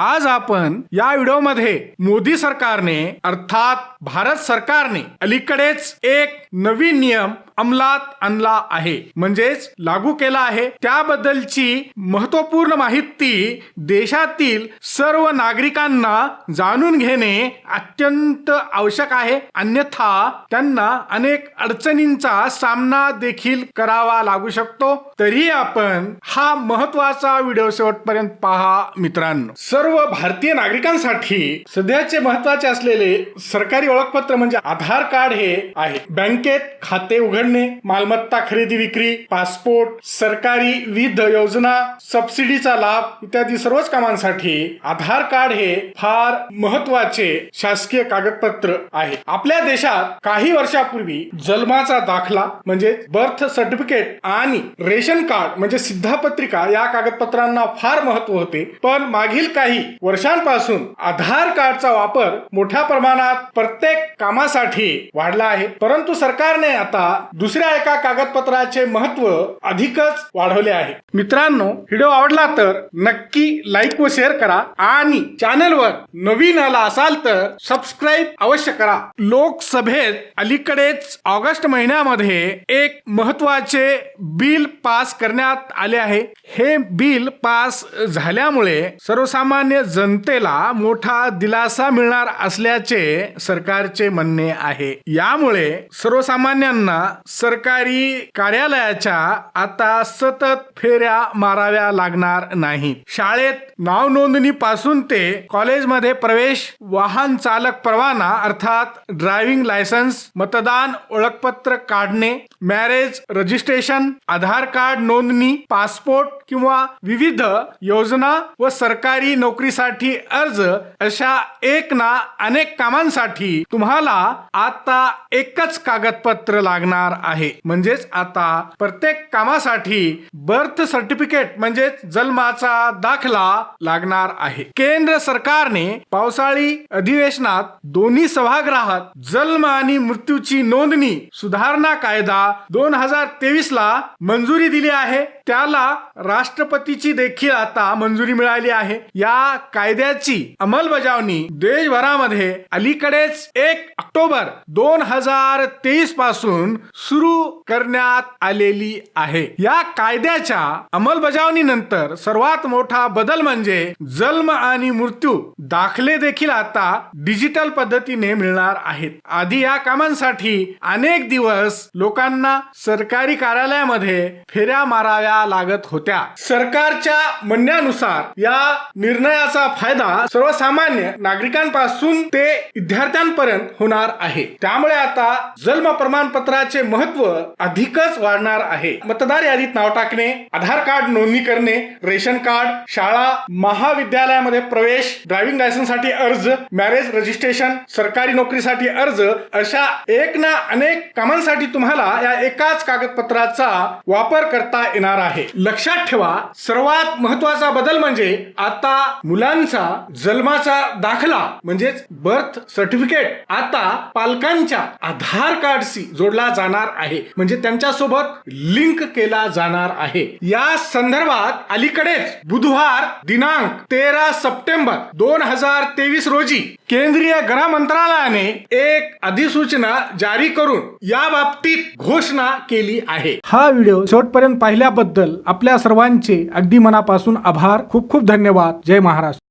आज आपण या व्हिडिओमध्ये मोदी सरकारने अर्थात भारत सरकारने अलीकडेच एक नवीन नियम अंमलात आणला आहे. म्हणजेच लागू केला आहे. त्याबद्दलची महत्त्वपूर्ण माहिती देशातील सर्व नागरिकांना जाणून घेणे अत्यंत आवश्यक आहे. अन्यथा त्यांना अनेक अडचणींचा सामना देखील करावा लागू शकतो. तरी आपण हा महत्त्वाचा व्हिडिओ शेवटपर्यंत पहा मित्रांनो. सर्व भारतीय नागरिकांसाठी सध्याचे महत्त्वाचे असलेले सरकारी ओळखपत्र म्हणजे आधार कार्ड हे आहे. बँकेत खाते उघडणे मालमत्ता खरेदी विक्री पासपोर्ट सरकारी विविध योजना सबसिडीचा लाभ इत्यादी सर्वच कामांसाठी आधार कार्ड हे फार महत्त्वाचे शासकीय कागदपत्र आहे. आपल्या देशात काही वर्षापूर्वी जन्माचा दाखला म्हणजे बर्थ सर्टिफिकेट आणि रेशन कार्ड म्हणजे सिद्धापत्रिका या कागदपत्रांना फार महत्त्व होते. पण मागील काही वर्षांपासून आधार कार्डचा वापर मोठ्या प्रमाणात प्रत्येक कामासाठी वाढला आहे. परंतु सरकारने आता दुसऱ्या एका कागदपत्राचे महत्त्व अधिकच वाढवले आहे. मित्रांनो व्हिडिओ आवडला तर नक्की लाईक व शेअर करा आणि चॅनलवर नवीन आला असाल तर सबस्क्राईब अवश्य करा. लोकसभेत अलीकडेच ऑगस्ट महिन्यामध्ये एक महत्त्वाचे बिल पास करण्यात आले आहे. हे बिल पास झाल्यामुळे सर्वसामान्य जनतेला मोठा दिलासा मिळणार असल्याचे सरकारचे म्हणणे आहे. यामुळे सर्वसामान्यांना सरकारी कार्यालयाच्या आता सतत फेऱ्या माराव्या लागणार नाहीत. शाळेत नाव नोंदणी पासून ते कॉलेजमध्ये प्रवेश वाहन चालक परवाना अर्थात ड्रायव्हिंग लायसन्स मतदान ओळखपत्र काढणे मॅरेज रजिस्ट्रेशन आधार कार्ड नोंदणी पासपोर्ट किंवा विविध योजना व सरकारी नोकरीसाठी अर्ज अशा एक ना अनेक कामांसाठी तुम्हाला आता एकच कागदपत्र लागणार आहे. म्हणजेच आता प्रत्येक कामासाठी बर्थ सर्टिफिकेट म्हणजेच जन्माचा दाखला लागणार आहे. केंद्र सरकारने पावसाळी अधिवेशनात दोन्ही सभागृहात जन्म आणि मृत्यूची नोंदणी सुधारणा कायदा दोन हजार तेवीस ला मंजुरी दिली आहे. त्याला राष्ट्रपतीची देखील आता मंजुरी मिळाली आहे. या कायद्याची अंमलबजावणी देशभरामध्ये अलीकडेच एक ऑक्टोबर दोन हजार तेवीसपासून सुरू करण्यात आलेली आहे. या कायद्याच्या अंमलबजावणीनंतर सर्वात मोठा बदल म्हणजे जन्म आणि मृत्यू दाखले देखील आता डिजिटल पद्धतीने मिळणार आहेत. आधी या कामांसाठी अनेक दिवस लोकांना सरकारी कार्यालयामध्ये फेऱ्या माराव्या लागत होत्या. सरकारच्या म्हणण्यानुसार या निर्णय निर्णयाचा फायदा सर्वसामान्य नागरिकांपासून ते विद्यार्थ्यांपर्यंत होणार आहे. त्यामुळे आता जन्म प्रमाणपत्राचे महत्त्व अधिकच वाढणार आहे. मतदार यादीत नाव टाकणे आधार कार्ड नोंदणी करणे रेशन कार्ड शाळा महाविद्यालयामध्ये प्रवेश ड्रायव्हिंग लायसन्ससाठी अर्ज मॅरेज रजिस्ट्रेशन सरकारी नोकरीसाठी अर्ज अशा एक ना अनेक कामांसाठी तुम्हाला या एकाच कागदपत्राचा वापर करता येणार आहे. लक्षात ठेवा सर्वात महत्त्वाचा बदल म्हणजे आता मुलांचा जन्माचा दाखला म्हणजेच बर्थ सर्टिफिकेट आता पालकांच्या आधार कार्डशी जोडला जाणार आहे. म्हणजे त्यांच्यासोबत लिंक केला जाणार आहे. या संदर्भात अलीकडेच बुधवार दिनांक तेरा सप्टेंबर दोन हजार तेवीस रोजी केंद्रीय गृह मंत्रालयाने एक अधिसूचना जारी करून या बाबतीत घोषणा केली आहे. हा व्हिडिओ शेवटपर्यंत पाहिल्याबद्दल आपल्या सर्वांचे अगदी मनापासून आभार. खूप खूप धन्यवाद. जय महाराष्ट्र.